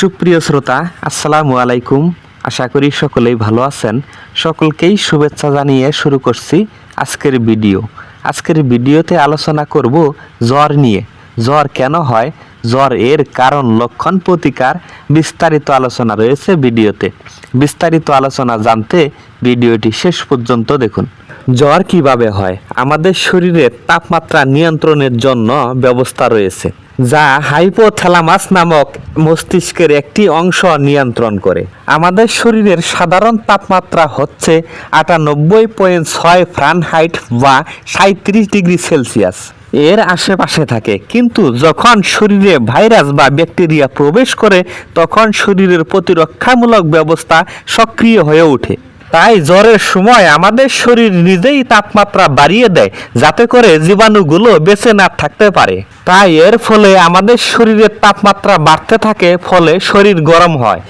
সুপ্রিয় শ্রোতা, আসসালামু আলাইকুম। আশা করি সকলেই ভালো আছেন। সকলকেই শুভেচ্ছা জানিয়ে শুরু করছি আজকের ভিডিও। আজকের ভিডিওতে আলোচনা করব জ্বর নিয়ে। জ্বর কেন হয়? জ্বর এর কারণ, লক্ষণ, প্রতিকার বিস্তারিত আলোচনা রয়েছে ভিডিওতে। বিস্তারিত আলোচনা জানতে ভিডিওটি শেষ পর্যন্ত দেখুন। জ্বর কীভাবে হয়? আমাদের শরীরের তাপমাত্রা নিয়ন্ত্রণের জন্য ব্যবস্থা রয়েছে। যা হাইপোথ্যালামাস নামক মস্তিষ্কের একটি অংশ নিয়ন্ত্রণ করে। আমাদের শরীরের সাধারণ তাপমাত্রা হচ্ছে আটানব্বই পয়েন্ট ছয় ফারেনহাইট বা সাঁত্রিশ ডিগ্রি সেলসিয়াস। এর আশেপাশে থাকে। কিন্তু যখন শরীরে ভাইরাস বা ব্যাকটেরিয়া প্রবেশ করে, তখন শরীরের প্রতিরক্ষামূলক ব্যবস্থা সক্রিয় হয়ে ওঠে। তাই জ্বরের সময় আমাদের শরীর নিজেই তাপমাত্রা বাড়িয়ে দেয়, যাতে করে জীবাণুগুলো বেঁচে না থাকতে পারে। তাই এর ফলে আমাদের শরীরের তাপমাত্রা বাড়তে থাকে, ফলে শরীর গরম হয়।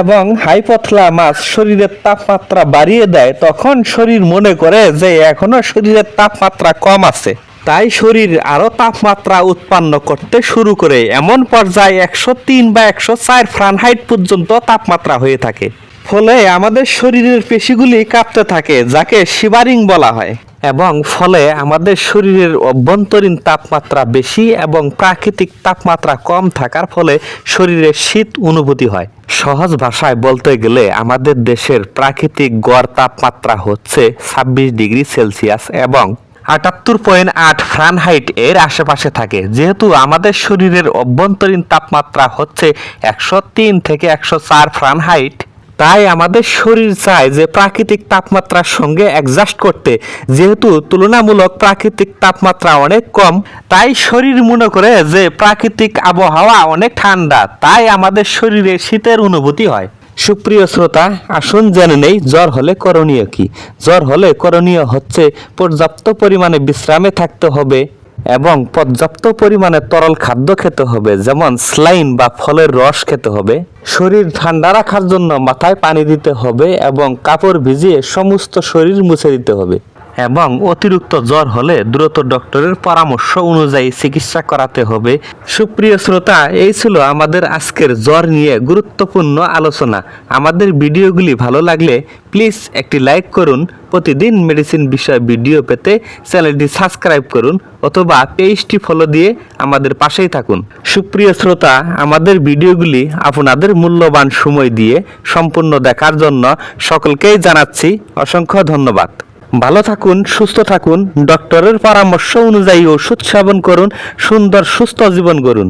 এবং হাইপথলা মাছ শরীরের তাপমাত্রা বাড়িয়ে দেয়, তখন শরীর মনে করে যে এখনও শরীরের তাপমাত্রা কম আছে। তাই শরীর আরও তাপমাত্রা উৎপন্ন করতে শুরু করে। এমন পর্যায়ে একশো তিন বা একশো চার ফারেনহাইট পর্যন্ত তাপমাত্রা হয়ে থাকে। ফলে আমাদের শরীরের পেশিগুলি কাঁপতে থাকে, যাকে শিবারিং বলা হয়। এবং ফলে আমাদের শরীরের অভ্যন্তরীণ তাপমাত্রা বেশি এবং প্রাকৃতিক তাপমাত্রা কম থাকার ফলে শরীরে শীত অনুভূতি হয়। সহজ ভাষায় বলতে গেলে, আমাদের দেশের প্রাকৃতিক গড় তাপমাত্রা হচ্ছে ছাব্বিশ ডিগ্রি সেলসিয়াস এবং আটাত্তর পয়েন্ট আট ফারেনহাইট এর আশেপাশে থাকে। যেহেতু আমাদের শরীরের অভ্যন্তরীণ তাপমাত্রা হচ্ছে একশো তিন থেকে একশো চার ফারেনহাইট তাই আমাদের শরীর চায় যে প্রাকৃতিক তাপমাত্রার সঙ্গে অ্যাডজাস্ট করতে। যেহেতু তুলনামূলক প্রাকৃতিক তাপমাত্রা অনেক কম, তাই শরীর মনে করে যে প্রাকৃতিক আবহাওয়া অনেক ঠান্ডা, তাই আমাদের শরীরে শীতের অনুভূতি হয়। সুপ্রিয় শ্রোতা, আসুন জেনে নেই, জ্বর হলে করণীয় কি? জ্বর হলে করণীয় হচ্ছে পর্যাপ্ত পরিমাণে বিশ্রামে থাকতে হবে। এবং পর্যাপ্ত পরিমাণে তরল খাদ্য খেতে হবে, যেমন স্লাইন বা ফলের রস খেতে হবে। শরীর ঠান্ডা রাখার জন্য মাথায় পানি দিতে হবে এবং কাপড় ভিজিয়ে সমস্ত শরীর মুছে দিতে হবে। এবং অতিরিক্ত জ্বর হলে দ্রুত ডক্টরের পরামর্শ অনুযায়ী চিকিৎসা করাতে হবে। সুপ্রিয় শ্রোতা, এই ছিল আমাদের আজকের জ্বর নিয়ে গুরুত্বপূর্ণ আলোচনা। আমাদের ভিডিওগুলি ভালো লাগলে প্লিজ একটি লাইক করুন। প্রতিদিন মেডিসিন বিষয় ভিডিও পেতে চ্যানেলটি সাবস্ক্রাইব করুন অথবা পেজটি ফলো দিয়ে আমাদের পাশেই থাকুন। সুপ্রিয় শ্রোতা, আমাদের ভিডিওগুলি আপনাদের মূল্যবান সময় দিয়ে সম্পূর্ণ দেখার জন্য সকলকেই জানাচ্ছি অসংখ্য ধন্যবাদ। ভালো থাকুন সুস্থ থাকুন ডক্টরের পরামর্শ অনুযায়ী ওষুধ সেবন করুন সুন্দর সুস্থ জীবন করুন